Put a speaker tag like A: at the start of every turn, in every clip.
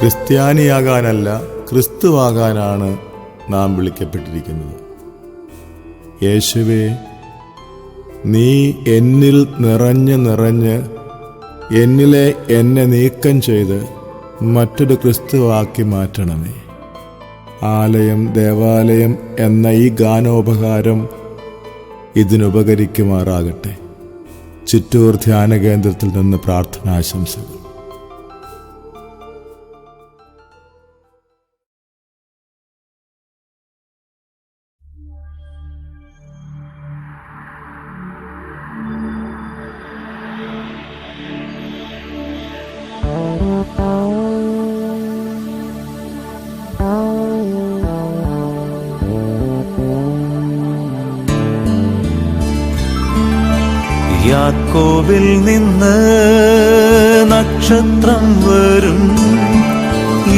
A: ക്രിസ്ത്യാനിയാകാനല്ല ക്രിസ്തുവാകാനാണ് നാം വിളിക്കപ്പെട്ടിരിക്കുന്നത്. യേശുവേ നീ എന്നിൽ നിറഞ്ഞ് നിറഞ്ഞ് എന്നിലെ എന്നെ നീക്കം ചെയ്ത് മറ്റൊരു ക്രിസ്തുവാക്കി മാറ്റണമേ. ആലയം ദേവാലയം എന്ന ഈ ഗാനോപകാരം ഇതിനുപകരിക്കുമാറാകട്ടെ. ചിറ്റൂർ ധ്യാന കേന്ദ്രത്തിൽ നിന്ന് പ്രാർത്ഥനാശംസകൾ.
B: യാക്കോവിൽ നിന്ന് നക്ഷത്രം വരും.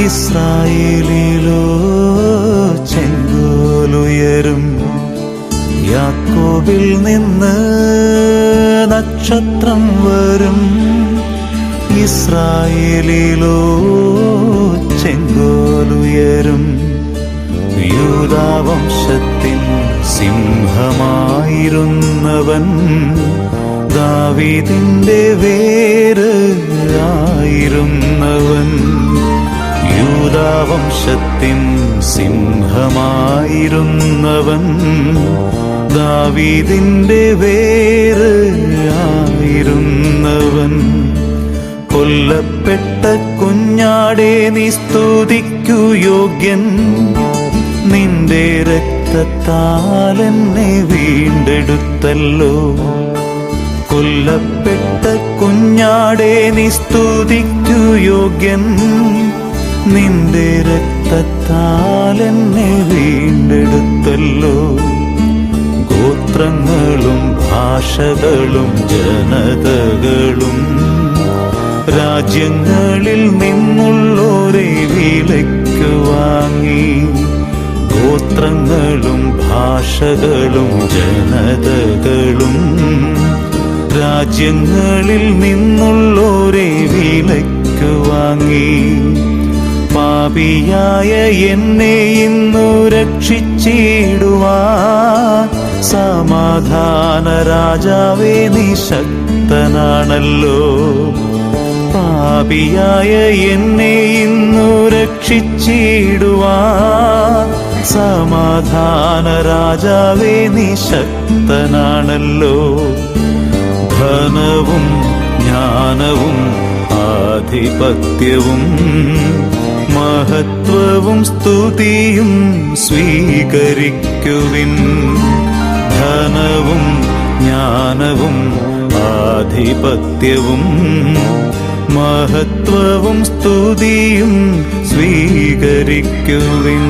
B: ഇസ്രായേലിലോ ചെങ്കോലുയരും. യാക്കോവിൽ നിന്ന് നക്ഷത്രം വരും. ഇസ്രായേലിലോ ചെങ്കോലുയരും. യൂതാവംശത്തിൻ സിംഹമായിരുന്നവൻ ദാവീദിന്റെ വേര് ആയിരുന്നവൻ. യൂതാവംശത്തിൻ സിംഹമായിരുന്നവൻ ദാവീദിന്റെ വേര് ആയിരുന്നവൻ. കൊല്ലപ്പെട്ട കുഞ്ഞാടെ നീ സ്തുതിക്കു യോഗ്യൻ. നിന്റെ രക്തത്താൽ എന്നെ വീണ്ടെടുത്തല്ലോ. കൊല്ലപ്പെട്ട കുഞ്ഞാടെ നീ സ്തുതിക്കു യോഗ്യൻ. നിന്റെ രക്തത്താൽ എന്നെ വീണ്ടെടുത്തല്ലോ. ഗോത്രങ്ങളും ഭാഷകളും ജനതകളും രാജ്യങ്ങളിൽ നിന്നുള്ളോരെ വിലയ്ക്ക് വാങ്ങി. ഗോത്രങ്ങളും ഭാഷകളും ജനതകളും രാജ്യങ്ങളിൽ നിന്നുള്ളോരെ വിലയ്ക്ക് വാങ്ങി. പാപിയായ എന്നെ ഇന്നു രക്ഷിച്ചിടുവാൻ സമാധാന രാജാവേ നീ ശക്തനാണല്ലോ. പാപിയായ എന്നെ ഇന്നു രക്ഷിച്ചിടുവാൻ സമാധാന രാജാവേ നീ ശക്തനാണല്ലോ. ധനവും ജ്ഞാനവും ആധിപത്യവും മഹത്വവും സ്തുതിയും സ്വീകരിക്കുവിൻ. ധനവും ജ്ഞാനവും ആധിപത്യവും മഹത്വവും സ്തുതിയും സ്വീകരിക്കുവിൻ.